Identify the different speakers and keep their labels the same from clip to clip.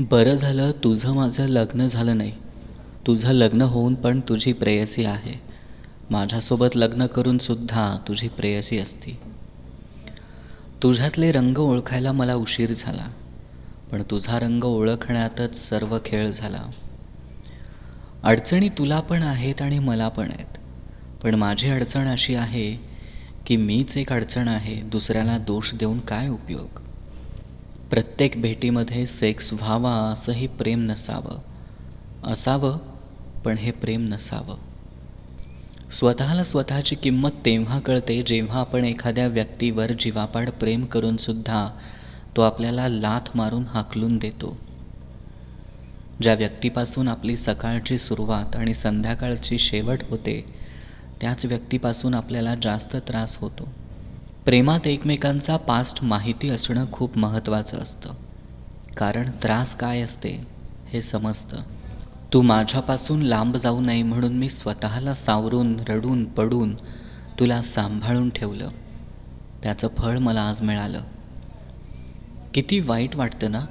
Speaker 1: बरं झालं तुझं माझं लग्न झालं नाही. तुझं लग्न होऊन पण तुझी प्रेयसी आहे. माझ्यासोबत लग्न करून सुद्धा तुझी प्रेयसी असती. तुझ्यातले रंग ओळखायला मला उशीर झाला पण तुझा रंग ओळखण्यातच सर्व खेळ झाला. अडचणी तुला पण आहेत आणि मला पण आहेत पण माझी अडचण अशी आहे की मीच एक अडचण आहे दुसऱ्याला दोष देऊन काय उपयोग? प्रत्येक भेटीमध्ये सेक्स व्हावा असंही प्रेम नसावं. असावं पण हे प्रेम नसावं. स्वतःला स्वतःची किंमत तेव्हा कळते जेव्हा आपण एखाद्या व्यक्तीवर जीवापाड प्रेम करूनसुद्धा तो आपल्याला लाथ मारून हाकलून देतो. ज्या व्यक्तीपासून आपली सकाळची सुरुवात आणि संध्याकाळची शेवट होते त्याच व्यक्तीपासून आपल्याला जास्त त्रास होतो. प्रेमात एकमेकांचा पास्ट माहिती असणं खूप महत्त्वाचं असतं. कारण त्रास काय असते हे समजतं. तू माझ्यापासून लांब जाऊ नये म्हणून मी स्वतःला सावरून रडून पडून तुला सांभाळून ठेवलं. त्याचं फळ मला आज मिळालं. किती वाईट वाटतं ना?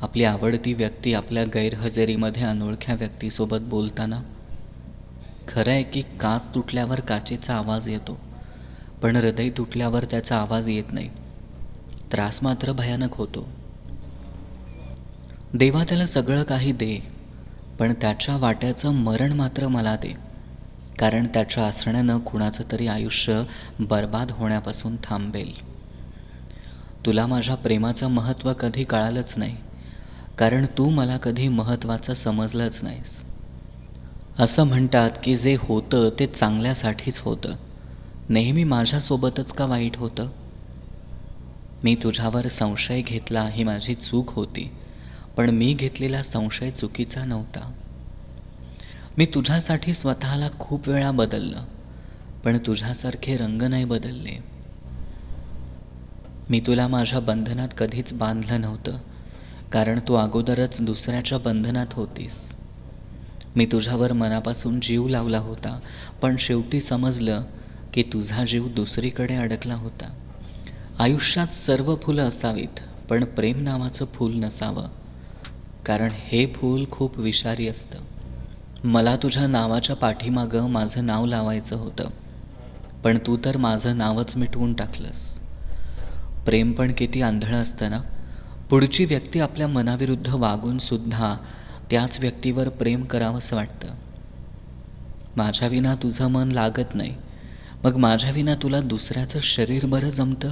Speaker 1: आपली आवडती व्यक्ती आपल्या गैरहजेरीमध्ये अनोळख्या व्यक्तीसोबत बोलताना. खरं आहे की काच तुटल्यावर काचेचा आवाज येतो. पण हृदय तुटल्यावर त्याचा आवाज येत नाही. त्रास मात्र भयानक होतो. देवा त्याला सगळं काही दे पण त्याच्या वाट्याचं मरण मात्र मला दे कारण त्याच्या असण्यानं कुणाचं तरी आयुष्य बर्बाद होण्यापासून थांबेल. तुला माझ्या प्रेमाचं महत्त्व कधी कळालंच नाही कारण तू मला कधी महत्त्वाचं समजलंच नाहीस. असं म्हणतात की जे होतं ते चांगल्यासाठीच होतं. नेहमी माझ्यासोबतच का वाईट होतं? मी तुझ्यावर संशय घेतला ही माझी चूक होती पण मी घेतलेला संशय चुकीचा नव्हता. मी तुझ्यासाठी स्वतःला खूप वेळा बदललं पण तुझ्यासारखे रंग नाही बदलले. मी तुला माझ्या बंधनात कधीच बांधलं नव्हतं कारण तू अगोदरच दुसऱ्याच्या बंधनात होतीस. मी तुझ्यावर मनापासून जीव लावला होता पण शेवटी समजलं की तुझा जीव दुसरीकडे अडकला होता. आयुष्यात सर्व फुलं असावीत पण प्रेम नावाचं फूल नसावं. कारण हे फूल खूप विषारी असतं. मला तुझ्या नावाच्या पाठीमागं माझं नाव लावायचं होतं. पण तू तर माझं नावच मिटवून टाकलंस. प्रेम पण किती आंधळं असतं ना? पुढची व्यक्ती आपल्या मनाविरुद्ध वागूनसुद्धा त्याच व्यक्तीवर प्रेम करावंसं वाटतं. माझ्या विना तुझं मन लागत नाही. मग माझ्या विना तुला दुसऱ्याचं शरीर बरं जमतं?